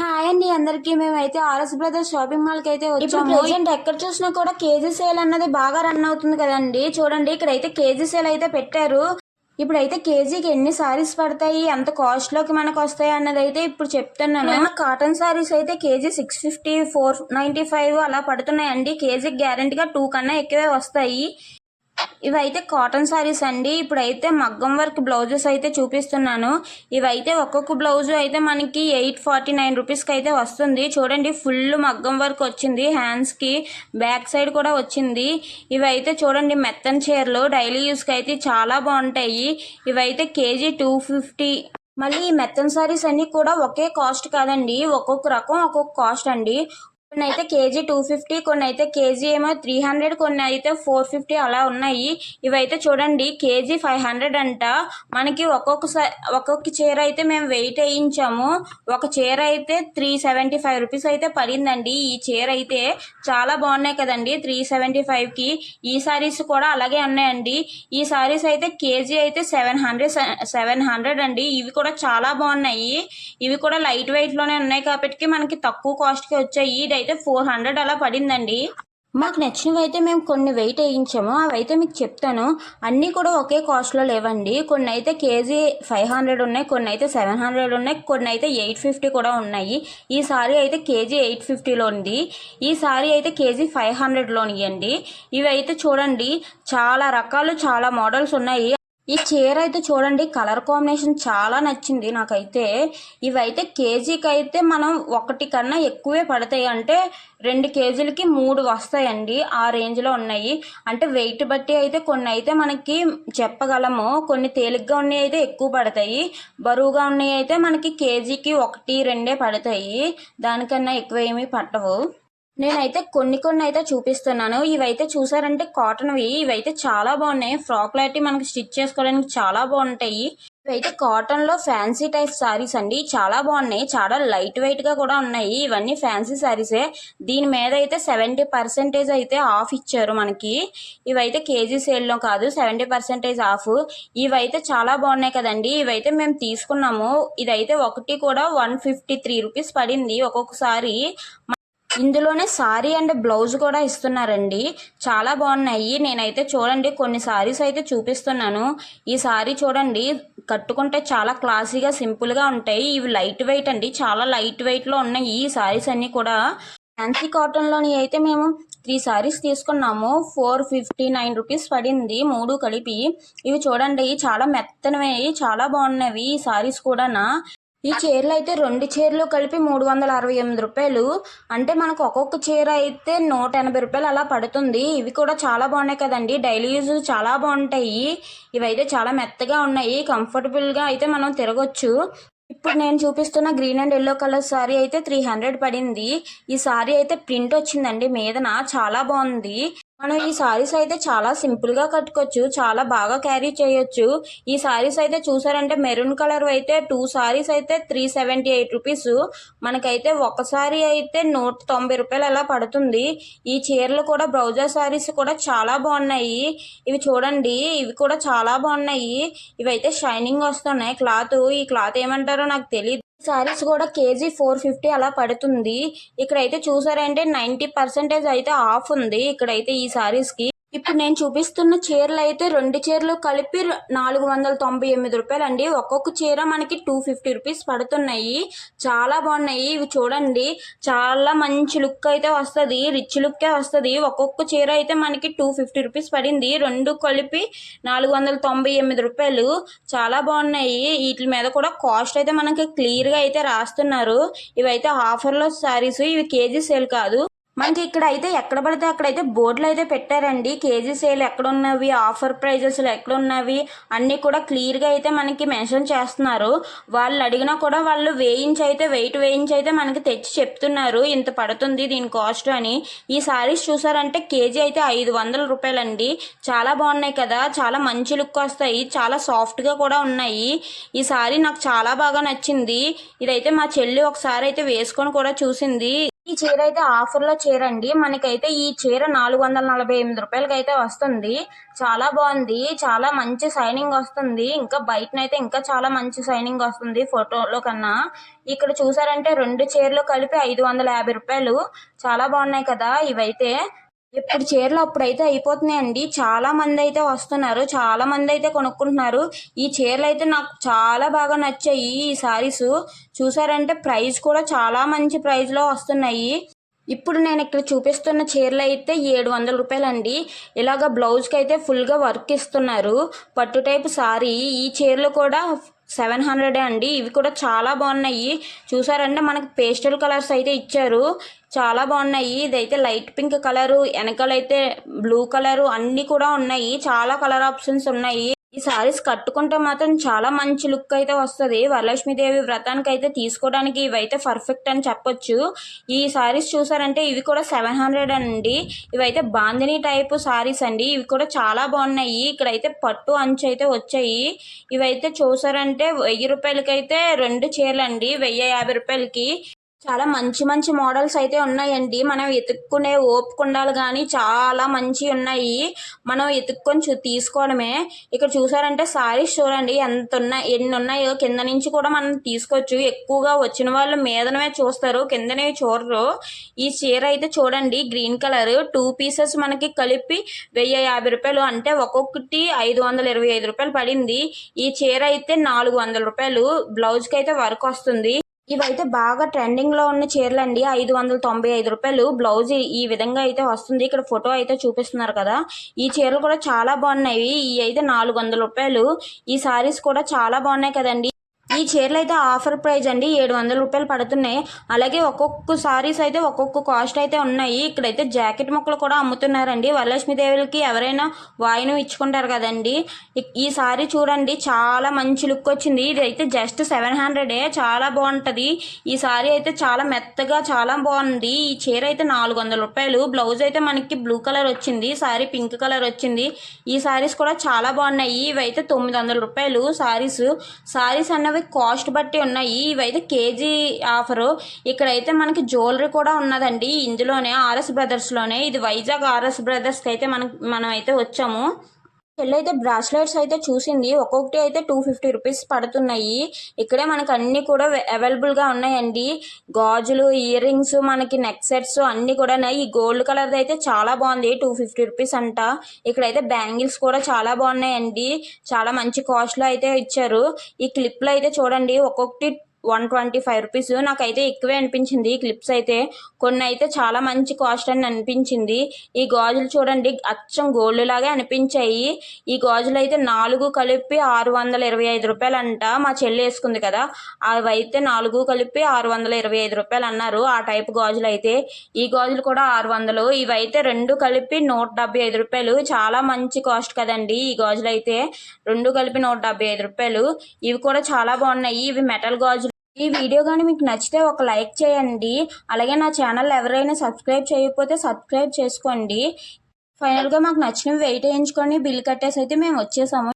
Hi అండి అందరికి. మేమైతే ఆర్ఎస్ బ్రదర్స్ షాపింగ్ మాల్కి అయితే వచ్చాము. ఎక్కడ చూసినా కూడా కేజీ సేల్ అన్నది బాగా రన్ అవుతుంది కదండి. చూడండి ఇక్కడ అయితే కేజీ సేల్ అయితే పెట్టారు. ఇప్పుడైతే కేజీకి ఎన్ని సారీస్ పడతాయి ఎంత కాస్ట్లోకి మనకు వస్తాయి అన్నది అయితే ఇప్పుడు చెప్తున్నాను కాటన్ సారీస్ అయితే kg six fifty four ninety five అలా పడుతున్నాయండి. కేజీకి గ్యారెంటీగా టూ కన్నా ఎక్కువే వస్తాయి. ఇవైతే కాటన్ సారీస్ అండి. ఇప్పుడైతే మగ్గం వర్క్ బ్లౌజెస్ అయితే చూపిస్తున్నాను. ఇవైతే ఒక్కొక్క బ్లౌజ్ అయితే మనకి ఎయిట్ ఫార్టీ నైన్ రూపీస్కి అయితే వస్తుంది. చూడండి ఫుల్ మగ్గం వర్క్ వచ్చింది. హ్యాండ్స్కి బ్యాక్ సైడ్ కూడా వచ్చింది. ఇవైతే చూడండి మెత్తన్ చీరలు డైలీ యూస్కి అయితే చాలా బాగుంటాయి. ఇవైతే కేజీ టూ ఫిఫ్టీ. మళ్ళీ ఈ మెత్తన్ సారీస్ అన్నీ కూడా ఒకే కాస్ట్ కాదండి. ఒక్కొక్క రకం ఒక్కొక్క కాస్ట్ అండి. కొన్ని అయితే కేజీ టూ ఫిఫ్టీ కొన్ని అయితే కేజీ ఏమో త్రీ హండ్రెడ్ కొన్ని అయితే ఫోర్ ఫిఫ్టీ అలా ఉన్నాయి. ఇవైతే చూడండి కేజీ ఫైవ్ హండ్రెడ్ అంట. మనకి ఒక్కొక్క ఒక్కొక్క చీర అయితే మేము వెయిట్ వేయించాము. ఒక చీర అయితే త్రీ సెవెంటీ ఫైవ్ రూపీస్ అయితే పడిందండి. ఈ చీర అయితే చాలా బాగున్నాయి కదండి త్రీ సెవెంటీ ఫైవ్కి. ఈ సారీస్ కూడా అలాగే ఉన్నాయండి. ఈ సారీస్ అయితే కేజీ అయితే సెవెన్ హండ్రెడ్ సెవెన్ హండ్రెడ్ అండి. ఇవి కూడా చాలా బాగున్నాయి. ఇవి కూడా లైట్ వెయిట్లోనే ఉన్నాయి కాబట్టి మనకి తక్కువ కాస్ట్కి వచ్చాయి. అయితే ఫోర్ హండ్రెడ్ అలా పడిందండి. మాకు నచ్చినవి అయితే మేము కొన్ని వెయిట్ వేయించాము. అవి అయితే మీకు చెప్తాను. అన్నీ కూడా ఒకే కాస్ట్లో లేవండి. కొన్ని అయితే కేజీ ఫైవ్ హండ్రెడ్ ఉన్నాయి. కొన్ని అయితే సెవెన్ హండ్రెడ్ ఉన్నాయి. కొన్ని అయితే ఎయిట్ ఫిఫ్టీ కూడా ఉన్నాయి. ఈ సారీ అయితే కేజీ ఎయిట్ ఫిఫ్టీలో ఉంది. ఈ సారీ అయితే కేజీ ఫైవ్ హండ్రెడ్లోని అండి ఇవి అయితే చూడండి. చాలా రకాలు చాలా మోడల్స్ ఉన్నాయి. ఈ చీర అయితే చూడండి కలర్ కాంబినేషన్ చాలా నచ్చింది నాకైతే. ఇవైతే కేజీకి అయితే మనం ఒకటి కన్నా ఎక్కువే పడతాయి. అంటే రెండు కేజీలకి మూడు వస్తాయండి ఆ రేంజ్లో ఉన్నాయి. అంటే వెయిట్ బట్టి అయితే కొన్ని అయితే మనకి చెప్పగలము. కొన్ని తేలిగ్గా ఉన్నాయి అయితే ఎక్కువ పడతాయి. బరువుగా ఉన్నాయి అయితే మనకి కేజీకి ఒకటి రెండే పడతాయి. దానికన్నా ఎక్కువ ఏమీ పట్టవు. నేనైతే కొన్ని కొన్ని అయితే చూపిస్తున్నాను. ఇవైతే చూసారంటే కాటన్వి ఇవైతే చాలా బాగున్నాయి. ఫ్రాక్ లాంటి మనకి స్టిచ్ చేసుకోవడానికి చాలా బాగుంటాయి. ఇవైతే కాటన్లో ఫ్యాన్సీ టైప్ సారీస్ అండి. చాలా బాగున్నాయి. చాలా లైట్ వెయిట్గా కూడా ఉన్నాయి. ఇవన్నీ ఫ్యాన్సీ సారీసే. దీని మీద అయితే సెవెంటీ పర్సెంటేజ్ అయితే ఆఫ్ ఇచ్చారు మనకి. ఇవైతే కేజీ సేల్లో కాదు సెవెంటీ పర్సెంటేజ్ ఆఫ్. ఇవైతే చాలా బాగున్నాయి కదండి. ఇవైతే మేము తీసుకున్నాము. ఇదైతే ఒకటి కూడా వన్ ఫిఫ్టీ త్రీ రూపీస్ పడింది ఒక్కొక్కసారి. ఇందులోనే సారీ అండ్ బ్లౌజ్ కూడా ఇస్తున్నారండి. చాలా బాగున్నాయి. నేనైతే చూడండి కొన్ని సారీస్ అయితే చూపిస్తున్నాను. ఈ సారీ చూడండి కట్టుకుంటే చాలా క్లాసీగా సింపుల్గా ఉంటాయి. ఇవి లైట్ వెయిట్ అండి. చాలా లైట్ వెయిట్లో ఉన్నాయి ఈ సారీస్ అన్నీ కూడా. ఫ్యాన్సీ కాటన్లోని అయితే మేము త్రీ సారీస్ తీసుకున్నాము. ఫోర్ ఫిఫ్టీ నైన్ రూపీస్ పడింది మూడు కలిపి. ఇవి చూడండి చాలా మెత్తనవి చాలా బాగున్నవి ఈ సారీస్ కూడానా. ఈ చీరలు అయితే రెండు చీరలు కలిపి మూడు వందల అరవై ఎనిమిది రూపాయలు. అంటే మనకు ఒక్కొక్క చీర అయితే నూట ఎనభై రూపాయలు అలా పడుతుంది. ఇవి కూడా చాలా బాగున్నాయి కదండి. డైలీ యూజ్ చాలా బాగుంటాయి. ఇవైతే చాలా మెత్తగా ఉన్నాయి. కంఫర్టబుల్గా అయితే మనం తిరగొచ్చు. ఇప్పుడు నేను చూపిస్తున్న green and yellow colour sari అయితే త్రీ హండ్రెడ్ పడింది. ఈ శారీ అయితే ప్రింట్ వచ్చిందండి. మీదన చాలా బాగుంది. మనం ఈ సారీస్ అయితే చాలా సింపుల్గా కట్టుకోవచ్చు చాలా బాగా క్యారీ చేయొచ్చు. ఈ సారీస్ అయితే చూసారంటే మెరూన్ కలర్ అయితే టూ సారీస్ అయితే త్రీ సెవెంటీ ఎయిట్ రూపీస్ మనకైతే ఒక సారీ అయితే నూట తొంభై రూపాయలు అలా పడుతుంది. ఈ చీరలు కూడా బ్రౌజర్ సారీస్ కూడా చాలా బాగున్నాయి. ఇవి చూడండి ఇవి కూడా చాలా బాగున్నాయి. ఇవైతే షైనింగ్ వస్తున్నాయి. క్లాత్ ఈ క్లాత్ ఏమంటారో నాకు తెలియదు సారీస్ కూడా కేజీ ఫోర్ ఫిఫ్టీ అలా పడుతుంది. ఇక్కడైతే చూసారంటే నైంటీ పర్సెంటేజ్ అయితే ఆఫ్ ఉంది. ఇక్కడైతే ఈ సారీస్కి ఇప్పుడు నేను చూపిస్తున్న చీరలు అయితే రెండు చీరలు కలిపి నాలుగు వందల తొంభై ఎనిమిది రూపాయలు అండి ఒక్కొక్క చీర మనకి టూ ఫిఫ్టీ రూపీస్ పడుతున్నాయి. చాలా బాగున్నాయి. ఇవి చూడండి. చాలా మంచి లుక్ అయితే వస్తుంది. రిచ్ లుక్కే వస్తుంది. ఒక్కొక్క చీర అయితే మనకి టూ ఫిఫ్టీ రూపీస్ పడింది. రెండు కలిపి నాలుగు వందల తొంభై ఎనిమిది రూపాయలు. చాలా బాగున్నాయి. వీటి మీద కూడా కాస్ట్ అయితే మనకి క్లియర్గా అయితే రాస్తున్నారు. ఇవైతే ఆఫర్లో సారీస్ ఇవి కేజీ సేల్ కాదు. మనకి ఇక్కడ అయితే ఎక్కడ పడితే అక్కడైతే బోర్డులు అయితే పెట్టారండి. కేజీ సేల్ ఎక్కడ ఉన్నవి ఆఫర్ ప్రైజెస్లు ఎక్కడ ఉన్నవి అన్నీ కూడా క్లియర్గా అయితే మనకి మెన్షన్ చేస్తున్నారు. వాళ్ళు అడిగినా కూడా వాళ్ళు వేయించి అయితే వెయిట్ వేయించి అయితే మనకి తెచ్చి చెప్తున్నారు. ఇంత పడుతుంది దీని కాస్ట్ అని. ఈ సారీస్ చూసారంటే కేజీ అయితే ఐదు వందల రూపాయలండి. చాలా బాగున్నాయి కదా. చాలా మంచి లుక్ వస్తాయి. చాలా సాఫ్ట్గా కూడా ఉన్నాయి. ఈ సారీ నాకు చాలా బాగా నచ్చింది. ఇదైతే మా చెల్లి ఒకసారి అయితే వేసుకొని కూడా చూసింది. ఈ చీర అయితే ఆఫర్లో చీర అండి మనకైతే ఈ చీర నాలుగు వందల నలభై ఎనిమిది రూపాయలకి అయితే వస్తుంది. చాలా బాగుంది. చాలా మంచి సైనింగ్ వస్తుంది. ఇంకా బయటనైతే ఇంకా చాలా మంచి సైనింగ్ వస్తుంది ఫోటోలో కన్నా. ఇక్కడ చూసారంటే రెండు చీరలు కలిపి ఐదు వందల యాభై రూపాయలు. చాలా బాగున్నాయి కదా ఇవైతే. ఇప్పుడు చీరలు అప్పుడైతే అయిపోతున్నాయండి. చాలా మంది అయితే వస్తున్నారు. చాలా మంది అయితే కొనుక్కుంటున్నారు. ఈ చీరలు అయితే నాకు చాలా బాగా నచ్చాయి ఈ సారీస్. చూసారంటే ప్రైస్ కూడా చాలా మంచి ప్రైస్లో వస్తున్నాయి. ఇప్పుడు నేను ఇక్కడ చూపిస్తున్న చీరలు అయితే ఏడు వందల రూపాయలండి. ఇలాగ బ్లౌజ్కి అయితే ఫుల్గా వర్క్ ఇస్తున్నారు. పట్టు టైప్ సారీ. ఈ చీరలు కూడా సెవెన్ హండ్రెడ్ అండి. ఇవి కూడా చాలా బాగున్నాయి. చూసారంటే మనకి పేస్టల్ కలర్స్ అయితే ఇచ్చారు. చాలా బాగున్నాయి. ఇదైతే లైట్ పింక్ కలరు వెనకాలైతే బ్లూ కలరు అన్నీ కూడా ఉన్నాయి. చాలా కలర్ ఆప్షన్స్ ఉన్నాయి. ఈ సారీస్ కట్టుకుంటే మాత్రం చాలా మంచి లుక్ అయితే వస్తుంది. వరలక్ష్మీదేవి వ్రతానికి అయితే తీసుకోవడానికి ఇవైతే పర్ఫెక్ట్ అని చెప్పొచ్చు. ఈ సారీస్ చూసారంటే ఇవి కూడా సెవెన్ హండ్రెడ్ అండి. ఇవైతే బాందిని టైప్ సారీస్ అండి. ఇవి కూడా చాలా బాగున్నాయి. ఇక్కడైతే పట్టు అంచు అయితే వచ్చాయి. ఇవైతే చూసారంటే వెయ్యి రూపాయలకైతే రెండు చీరలు అండి వెయ్యి యాభై రూపాయలకి. చాలా మంచి మంచి మోడల్స్ అయితే ఉన్నాయండి. మనం ఎతుక్కునే ఓపుకుండాలు కానీ చాలా మంచి ఉన్నాయి. మనం ఎతుక్కొని చూ తీసుకోవడమే. ఇక్కడ చూసారంటే సారీస్ చూడండి. ఎంత ఉన్నాయి ఎన్ని ఉన్నాయో కింద నుంచి కూడా మనం తీసుకోవచ్చు. ఎక్కువగా వచ్చిన వాళ్ళు మీదనమే చూస్తారు కిందనే చూడరు. ఈ చీర అయితే చూడండి గ్రీన్ కలర్ టూ పీసెస్ మనకి కలిపి వెయ్యి యాభై రూపాయలు అంటే ఒక్కొక్కటి ఐదు వందల ఇరవై ఐదు రూపాయలు పడింది. ఈ చీర అయితే నాలుగు వందల రూపాయలు. బ్లౌజ్కి అయితే వర్క్ వస్తుంది. ఇవైతే బాగా ట్రెండింగ్లో ఉన్న చీరలు అండి ఐదు వందల తొంభై ఐదు రూపాయలు. బ్లౌజ్ ఈ విధంగా అయితే వస్తుంది. ఇక్కడ ఫోటో అయితే చూపిస్తున్నారు కదా. ఈ చీరలు కూడా చాలా బాగున్నాయి. ఈ అయితే నాలుగు వందల రూపాయలు. ఈ సారీస్ కూడా చాలా బాగున్నాయి కదండి. ఈ చీరలు అయితే ఆఫర్ ప్రైస్ అండి. ఏడు వందల రూపాయలు పడుతున్నాయి. అలాగే ఒక్కొక్క సారీస్ అయితే ఒక్కొక్క కాస్ట్ అయితే ఉన్నాయి. ఇక్కడైతే జాకెట్ ముక్కలు కూడా అమ్ముతున్నారండి. వరలక్ష్మి దేవులకి ఎవరైనా వాయినం ఇచ్చుకుంటారు కదండి. ఈ సారీ చూడండి చాలా మంచి లుక్ వచ్చింది. ఇది అయితే జస్ట్ సెవెన్ హండ్రెడే చాలా బాగుంటుంది. ఈ సారీ అయితే చాలా మెత్తగా చాలా బాగుంది. ఈ చీర అయితే నాలుగు వందల రూపాయలు. బ్లౌజ్ అయితే మనకి బ్లూ కలర్ వచ్చింది. సారీ పింక్ కలర్ వచ్చింది. ఈ సారీస్ కూడా చాలా బాగున్నాయి. ఇవైతే తొమ్మిది వందల రూపాయలు సారీస్ సారీస్ అన్నవి కాస్ట్ బట్టి ఉన్నాయి. ఇవైతే కేజీ ఆఫరు. ఇక్కడైతే మనకి జ్యువెలరీ కూడా ఉన్నదండి. ఇందులోనే ఆర్ఎస్ బ్రదర్స్లోనే. ఇది వైజాగ్ ఆర్ఎస్ బ్రదర్స్కి అయితే మనం మనం అయితే వచ్చాము. చెల్లైతే బ్రాస్లెట్స్ అయితే చూసింది. ఒక్కొక్కటి అయితే టూ ఫిఫ్టీ రూపీస్ పడుతున్నాయి. ఇక్కడే మనకి అన్ని కూడా అవైలబుల్గా ఉన్నాయండి. గాజులు ఇయర్ రింగ్స్ మనకి నెక్ సెట్స్ అన్ని కూడా ఉన్నాయి. ఈ గోల్డ్ కలర్ అయితే చాలా బాగుంది. టూ ఫిఫ్టీ రూపీస్ అంట. ఇక్కడైతే బ్యాంగిల్స్ కూడా చాలా బాగున్నాయండి. చాలా మంచి కాస్ట్లో అయితే ఇచ్చారు. ఈ క్లిప్లో అయితే చూడండి. ఒక్కొక్కటి వన్ ట్వంటీ ఫైవ్ రూపీస్. నాకైతే ఎక్కువే అనిపించింది ఈ క్లిప్స్ అయితే. కొన్ని అయితే చాలా మంచి కాస్ట్ అని అనిపించింది. ఈ గాజులు చూడండి అచ్చం గోల్డ్ లాగే అనిపించాయి. ఈ గాజులు అయితే నాలుగు కలిపి ఆరు వందల ఇరవై ఐదు రూపాయలు అంట మా చెల్లి వేసుకుంది కదా అవి అయితే నాలుగు కలిపి ఆరు వందల ఇరవై ఐదు రూపాయలు అన్నారు ఆ టైప్ గాజులు అయితే ఈ గాజులు కూడా ఆరు వందలు. ఇవైతే రెండు కలిపి నూట డెబ్బై ఐదు రూపాయలు. చాలా మంచి కాస్ట్ కదండి ఈ గాజులు అయితే రెండు కలిపి నూట డెబ్బై ఐదు రూపాయలు. ఇవి కూడా చాలా బాగున్నాయి. ఇవి మెటల్ గాజులు ఈ వీడియో కానీ మీకు నచ్చితే ఒక లైక్ చేయండి. అలాగే నా ఛానల్ ఎవరైనా సబ్స్క్రైబ్ చేయకపోతే సబ్స్క్రైబ్ చేసుకోండి. ఫైనల్గా మాకు నచ్చినవి వెయిట్ వేయించుకొని బిల్ కట్టేసి అయితే మేము వచ్చేసాము.